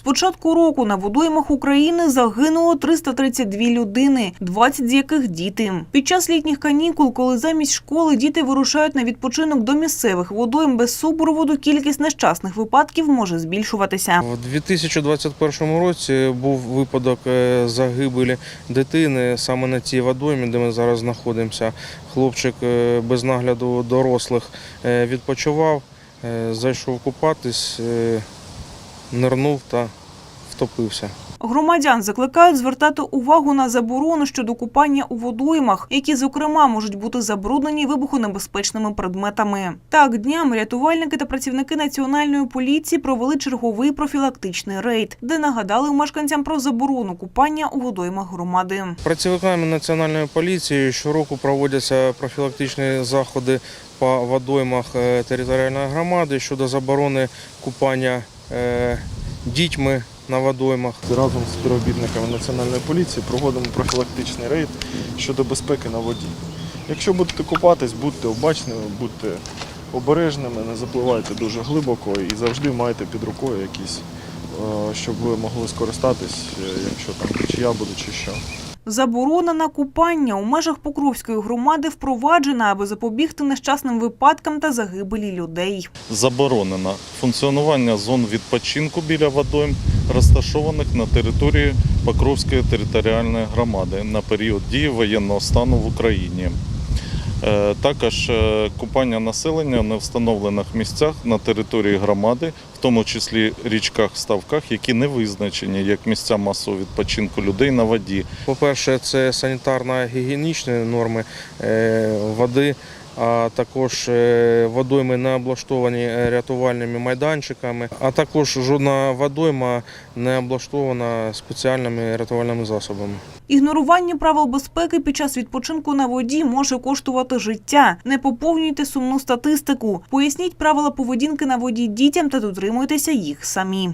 З початку року на водоймах України загинуло 332 людини, 20 з яких діти. Під час літніх канікул, коли замість школи діти вирушають на відпочинок до місцевих водойм без супроводу, кількість нещасних випадків може збільшуватися. У 2021 році був випадок е, загибелі дитини саме на цій водоймі, де ми зараз знаходимося. Хлопчик е, без нагляду дорослих е, відпочивав, зайшов купатись, нирнув та втопився. Громадян закликають звертати увагу на заборону щодо купання у водоймах, які, зокрема, можуть бути забруднені вибухонебезпечними предметами. Так, днями рятувальники та працівники національної поліції провели черговий профілактичний рейд, де нагадали мешканцям про заборону купання у водоймах громади. Працівниками національної поліції щороку проводяться профілактичні заходи по водоймах е, територіальної громади щодо заборони купання дітьми на водоймах. Разом з співробітниками Національної поліції проводимо профілактичний рейд щодо безпеки на воді. Якщо будете купатись, будьте обачними, будьте обережними, не запливайте дуже глибоко і завжди майте під рукою якісь, е, щоб ви могли скористатись, е, якщо там течія буде чи що. Заборона на купання у межах Покровської громади впроваджена, аби запобігти нещасним випадкам та загибелі людей. заборонено функціонування зон відпочинку біля водойм, розташованих на території Покровської територіальної громади на період дії воєнного стану в Україні. Е, Також е, купання населення на встановлених місцях на території громади, в тому числі річках, ставках, які не визначені як місця масового відпочинку людей на воді. По-перше, це санітарно-гігієнічні норми е, води, а також е, водойми не облаштовані е, рятувальними майданчиками, а також жодна водойма не облаштована спеціальними рятувальними засобами. Ігнорування правил безпеки під час відпочинку на воді може коштувати життя. Не поповнюйте сумну статистику. Поясніть правила поведінки на воді дітям та дотримуйтеся їх самі.